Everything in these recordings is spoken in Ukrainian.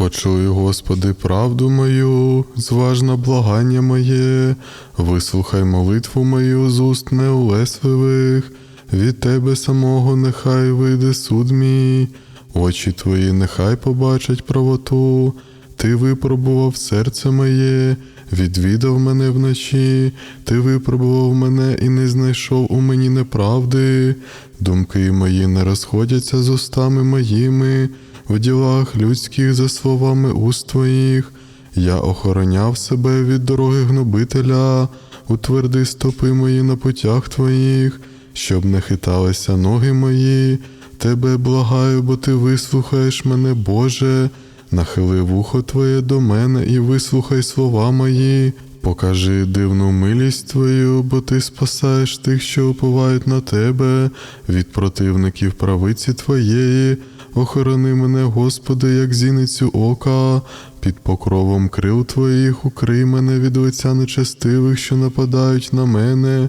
Почуй, Господи, правду мою, зважна благання моє, вислухай молитву мою з уст неулесливих, від Тебе самого нехай вийде суд мій, очі Твої нехай побачать правоту, Ти випробував серце моє, відвідав мене вночі, Ти випробував мене і не знайшов у мені неправди, думки мої не розходяться з устами моїми в ділах людських за словами уст твоїх. Я охороняв себе від дороги гнобителя, утверди стопи мої на путях твоїх, щоб не хиталися ноги мої. Тебе благаю, бо ти вислухаєш мене, Боже, нахили вухо Твоє до мене і вислухай слова мої. Покажи дивну милість Твою, бо ти спасаєш тих, що уповають на тебе, від противників правиці Твоєї. Охорони мене, Господи, як зіницю ока, під покровом крил Твоїх укрий мене від лиця нечестивих, що нападають на мене,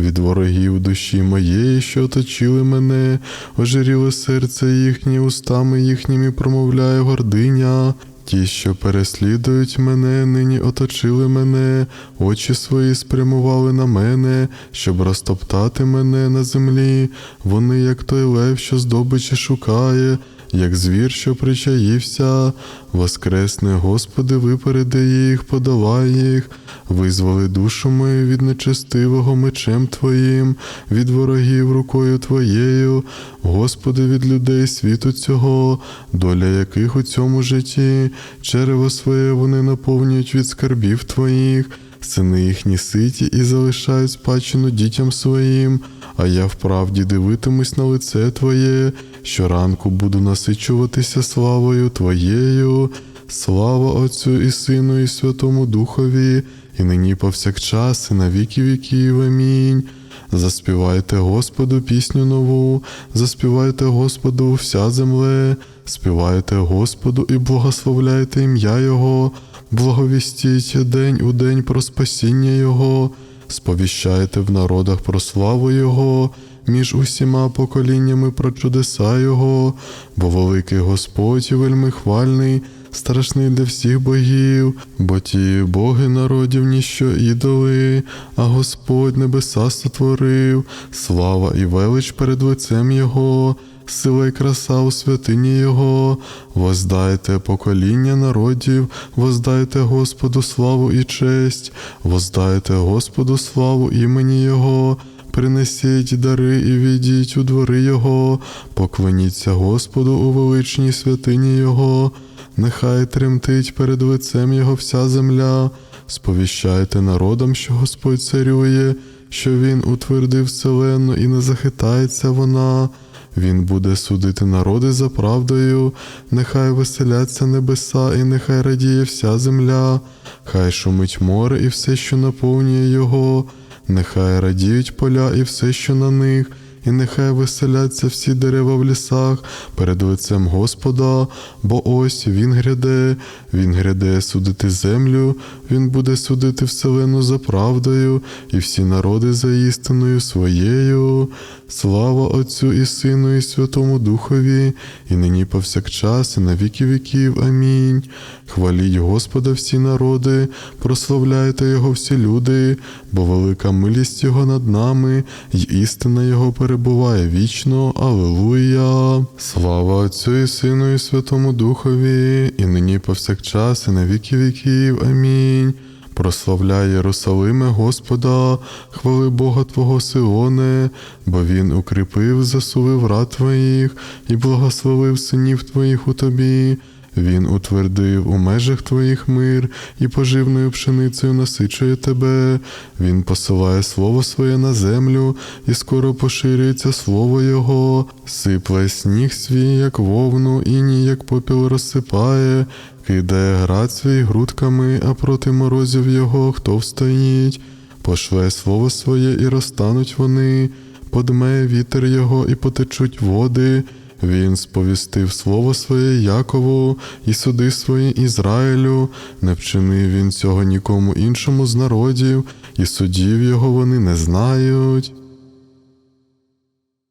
від ворогів душі моєї, що оточили мене, ожиріло серце їхнє, устами їхніми промовляє гординя. Ті, що переслідують мене, нині оточили мене, очі свої спрямували на мене, щоб розтоптати мене на землі. Вони, як той лев, що здобичі шукає, як звір, що причаївся. Воскресне, Господи, випереди їх, подолай їх, визволи душу мою від нечестивого мечем Твоїм, від ворогів рукою Твоєю, Господи, від людей світу цього, доля яких у цьому житті, черево своє вони наповнюють від скарбів Твоїх, сини їхні ситі і залишають спадщину дітям своїм, а я вправді дивитимусь на лице Твоє, щоранку буду насичуватися славою Твоєю. Слава Отцю і Сину, і Святому Духові, і нині повсякчас, і на віки віків. Амінь. Заспівайте Господу пісню нову, заспівайте Господу вся земле, співайте Господу і благословляйте ім'я Його, благовістіть день у день про спасіння Його, сповіщайте в народах про славу Його, між усіма поколіннями про чудеса Його, бо великий Господь і вельми хвальний страшний для всіх богів, бо ті боги народів ніщо ідоли, а Господь небеса сотворив, слава і велич перед лицем Його. Сила й краса у святині Його, воздайте покоління народів, воздайте Господу славу і честь, воздайте Господу славу імені Його, принесіть дари і відіть у двори Його, поклоніться Господу у величній святині Його, нехай тремтить перед лицем Його вся земля, сповіщайте народам, що Господь царює, що Він утвердив вселенну і не захитається вона. Він буде судити народи за правдою, нехай веселяться небеса, і нехай радіє вся земля, хай шумить море і все, що наповнює його, нехай радіють поля і все, що на них, і нехай веселяться всі дерева в лісах перед лицем Господа, бо ось Він гряде, Він гряде судити землю, Він буде судити вселену за правдою, і всі народи за істиною своєю. Слава Отцю і Сину, і Святому Духові, і нині повсякчас, і на віки віків. Амінь. Хваліть Господа всі народи, прославляйте Його всі люди, бо велика милість Його над нами, й істина Його перебуває вічно. Алилуя. Слава Отцю і Сину, і Святому Духові, і нині повсякчас, і на віки віків. Амінь. Прославляй Єрусалиме Господа, хвали Бога Твого Сионе, бо Він укріпив, засулив рад Твоїх і благословив синів Твоїх у тобі. Він утвердив у межах твоїх мир і поживною пшеницею насичує тебе. Він посилає слово своє на землю, і скоро поширюється слово Його, сипле сніг свій, як вовну, іні, як попіл розсипає, кидає град свій грудками, а проти морозів його хто встоїть, пошле слово своє, і розтануть вони, подме вітер його, і потечуть води. Він сповістив слово своє Якову і суди свої Ізраїлю, не вчинив він цього нікому іншому з народів, і судів його вони не знають.